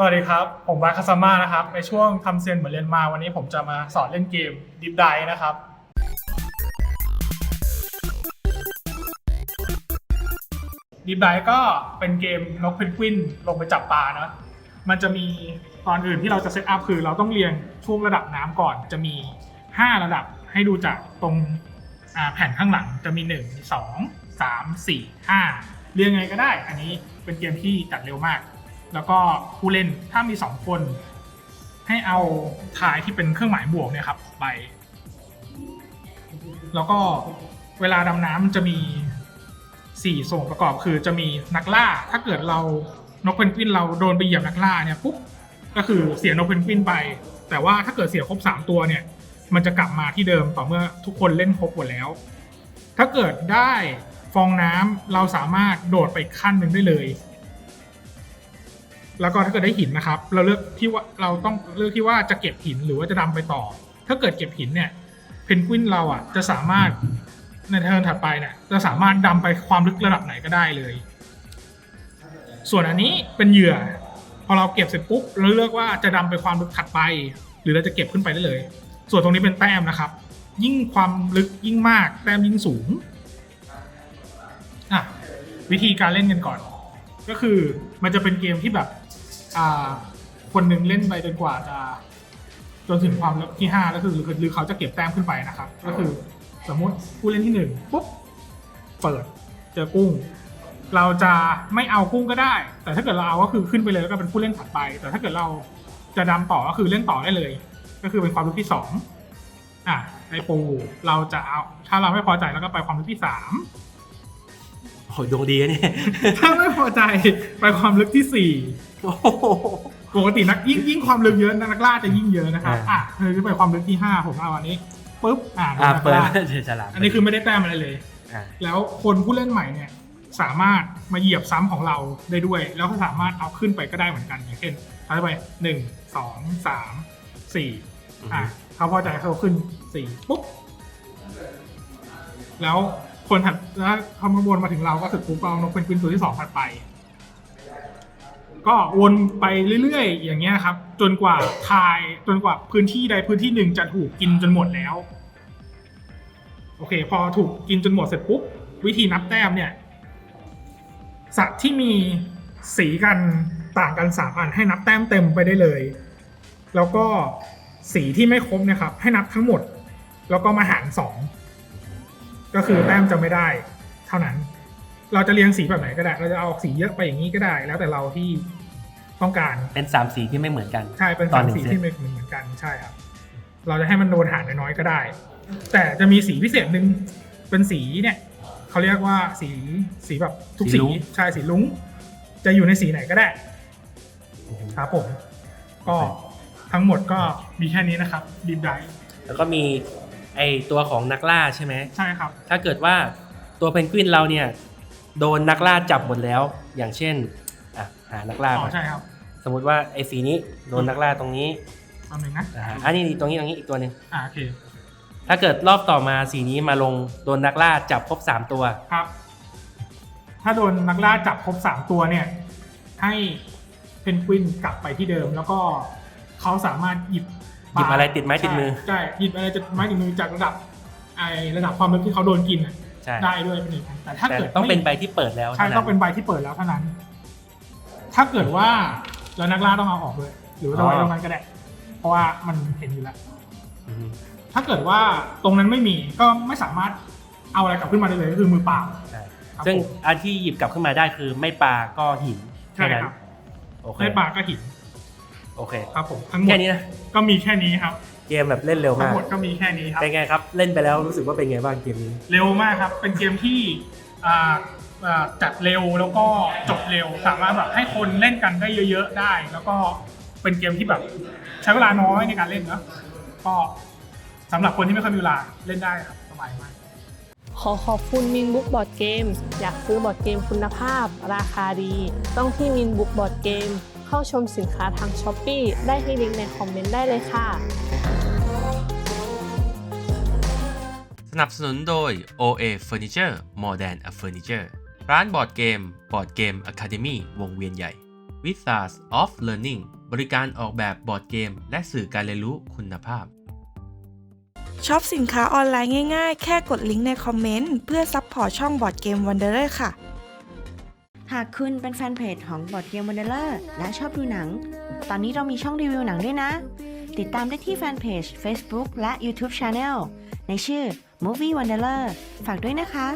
สวัสดีครับ ผมบาคาซาม่านะครับ ในช่วงทำเซียนเหมือนเรียนมาวันนี้ผมจะมาสอนเล่นเกมดิฟไดนะครับ ดิฟไดก็เป็นเกมนกเพนกวินลงไปจับปลาเนะ มันจะมีตอนอื่นที่เราจะเซตอัพคือเราต้องเรียงช่วงระดับน้ำก่อน จะมี 5 ระดับให้ดูจากตรงแผ่นข้างหลังจะมี 1 2 3 4 5 เรียงไงก็ได้ อันนี้เป็นเกมที่จัดเร็วมาก แล้วก็ผู้เล่นถ้ามี 2 คน ให้เอาทายที่เป็นเครื่องหมายบวกเนี่ยครับออกไป แล้วก็เวลาดำน้ำมันจะมีสี่ส่วนประกอบคือจะมีนักล่า ถ้าเกิดเรานกเพนกวินเราโดนไปเหยียบนักล่าเนี่ยปุ๊บก็คือเสียนกเพนกวินไป แต่ว่าถ้าเกิดเสียครบสามตัวเนี่ย มันจะกลับมาที่เดิมต่อเมื่อทุกคนเล่นครบหมดแล้ว ถ้าเกิดได้ฟองน้ำเราสามารถโดดไปขั้นหนึ่งได้เลย แล้วก็ถ้าเกิดได้หินนะครับ เราเลือกที่ว่าเราต้องเลือกที่ว่าจะเก็บหินหรือว่าจะดำไปต่อ ถ้าเกิดเก็บหินเนี่ยเพนกวินเราอะจะสามารถในเทิร์นถัดไปเนี่ยจะสามารถดำไปความลึกระดับไหนก็ได้เลย ส่วนอันนี้เป็นเหยื่อ พอเราเก็บเสร็จปุ๊บเราเลือกว่าจะดำไปความลึกถัดไป หรือเราจะเก็บขึ้นไปได้เลย ส่วนตรงนี้เป็นแต้มนะครับ ยิ่งความลึกยิ่งมากแต้มยิ่งสูงอะวิธีการเล่นกันก่อน ก็คือมันจะเป็นเกมที่แบบ คนหนึ่งเล่นไปจนกว่าจะจนถึงความลึกที่ห้าแล้วคือหรือหรือเขาจะเก็บแต้มขึ้นไปนะครับ ก็คือสมมุติผู้เล่นที่หนึ่งปุ๊บเปิดเจอกุ้ง เราจะไม่เอากุ้งก็ได้ แต่ถ้าเกิดเราเอาก็คือขึ้นไปเลยแล้วก็เป็นผู้เล่นถัดไป แต่ถ้าเกิดเราจะดำต่อก็คือเล่นต่อได้เลย ก็คือเป็นความลึกที่สองอะไอปูเราจะเอาถ้าเราไม่พอใจแล้วก็ไปความลึกที่สามโอ้ยดวงดีนะเนี่ยถ้าไม่พอใจไปความลึกที่สี่ โอ้โห ปกตินักยิ่งยิ่งความลึกเยอะนักล่าจะยิ่งเยอะนะครับอ่าอะคือไปความลึกที่ห้าผมเอาอันนี้ปุ๊บอ่าอ่านักเปิดล่าเฉยฉลามอันนี้คือไม่ได้แต้มอะไรเลย อ่าแล้วคนผู้เล่นใหม่เนี่ยสามารถมาเหยียบซ้ำของเราได้ด้วย แล้วก็สามารถเอาขึ้นไปก็ได้เหมือนกันอย่างเช่นเอาไปหนึ่งสองสามสี่อะเขาพอใจเขาขึ้นสี่ปุ๊บแล้วคนถัดแล้วพอมาวนมาถึงเราก็ถึงปุ๊บเรานกเป็นกวินตัวที่สองถัดไป ก็วนไปเรื่อยๆ อย่างเงี้ยครับ จนกว่าทายจนกว่าพื้นที่ใดพื้นที่หนึ่งจะถูกกินจนหมดแล้ว โอเค พอถูกกินจนหมดเสร็จปุ๊บ วิธีนับแต้มเนี่ยสัตว์ที่มีสีกันต่างกันสามอันให้นับแต้มเต็มไปได้เลย แล้วก็สีที่ไม่ครบเนะครับ ให้นับทั้งหมด แล้วก็มาหารสองก็คือแต้มจะไม่ได้ เท่านั้น เราจะเรียงสีแบบไหนก็ได้ เราจะเอาสีเยอะไปอย่างนี้ก็ได้ แล้วแต่เราที่ต้องการเป็นสามสีที่ไม่เหมือนกัน ใช่เป็นตอสานมหนึ่งสีเซตที่ไม่เหมือนกันใช่ครับ เราจะให้มันโดนหารน้อยๆก็ได้ แต่จะมีสีพิเศษหนึ่งเป็นสีเนี่ยเขาเรียกว่าสีสีแบบทุกสีใช่สีลุ้ง จะอยู่ในสีไหนก็ได้ครับผมก็ทั้งหมดก็มีแค่นี้นะครับดีมไดแล้วก็มีไอตัวของนักล่าใช่ไหมใช่ครับ ถ้าเกิดว่าตัวเพนกวินเราเนี่ย โดนนักล่าจับหมดแล้ว อย่างเช่นอะหานักล่าอ๋ก่ออนใช่ครับสมมติว่าไอสีนี้โดนนักล่าตรงนี้ตอนหนึ่งนะอ่าอันนี้ตรงนี้ตรงนี้อีกตัวหนึ่งอ่าโอเคถ้าเกิดรอบต่อมาสีนี้มาลงโดนนักล่าจับครบสามตัว ครับ ถ้าโดนนักล่าจับครบสามตัวเนี่ย ให้เพนกวินกลับไปที่เดิม แล้วก็เขาสามารถหยิบหยิบอะไรติดไม้ติดมือ ใช่หยิบอะไรติดไม้ติดมือจากระดับไอระดับความลึกที่เขาโดนกินน่ะใช่ ได้ด้วยเป็นหนึ่งอันแต่ถ้าแต่เกิดต้องเป็นไม่ใบที่เปิดแล้วใช่ท่าต้องเป็นใบที่เปิดแล้วเท่านั้น ถ้าเกิดว่าแล้วนักล่าต้องเอาออกเลยหรือว่าจะไว้ตรงนั้นก็ได้ เพราะว่ามันเห็นอยู่แล้ว อืมถ้าเกิดว่าตรงนั้นไม่มีก็ไม่สามารถเอาอะไรกลับขึ้นมาได้เลยก็คือมือเปล่าใช่ครับซึ่งผมอันที่หยิบกลับขึ้นมาได้คือไม่ปลาก็หินใช่แค่นั้นครับโอเคไม่ปลาก็หินโอเคครับผมทั้งหมดแค่นี้นะก็มีแค่นี้ครับ เกมแบบเล่นเร็วทั้มางก หมดก็มีแค่นี้ครับ เป็นไงครับ เล่นไปแล้วรู้สึกว่าเป็นไงบ้างเกมนี้ เร็วมากครับ เป็นเกมที่อ่าอ่าจัดเร็วแล้วก็จบเร็ว สามารถแบบให้คนเล่นกันได้เยอะ ๆ ได้ แล้วก็เป็นเกมที่แบบใช้เวลาน้อยในการเล่นเนอะก็สำหรับคนที่ไม่ค่อยมีเวลาเล่นได้ครับสบายมาก ขอขอบคุณมินบุ๊กบอร์ดเกมอยากซื้อบอร์ดเกมคุณภาพ ราคาดี ต้องที่มินบุ๊กบอร์ดเกมเข้าชมสินค้าทางช้อปปีได้ที่ลิงก์ในคอมเมนต์ได้เลยค่ะ นับสนุนโดย OA Furniture More Than a Furniture ร้านบอร์ดเกมบอร์ดเกม Academy วงเวียนใหญ่ w i z a r d s of Learning บริการออกแบบบอร์ดเกม และสื่อการเรียนรู้คุณภาพช็อปสินค้าออนไลน์ง่ายๆ แค่กดลิงก์ในคอมเมนต์เพื่อซัพพอร์ตช่องบอร์ดเกมวันเดอร์ค่ะ หากคุณเป็นแฟนเพจของบอดเกมวันเดอร์และชอบดูหนัง ตอนนี้เรามีช่องรีวิวหนังด้วยนะ ติดตามได้ที่แฟนเพจ Facebook และ YouTube Channel ในชื่อ Movie Wanderer ฝากด้วยนะคะ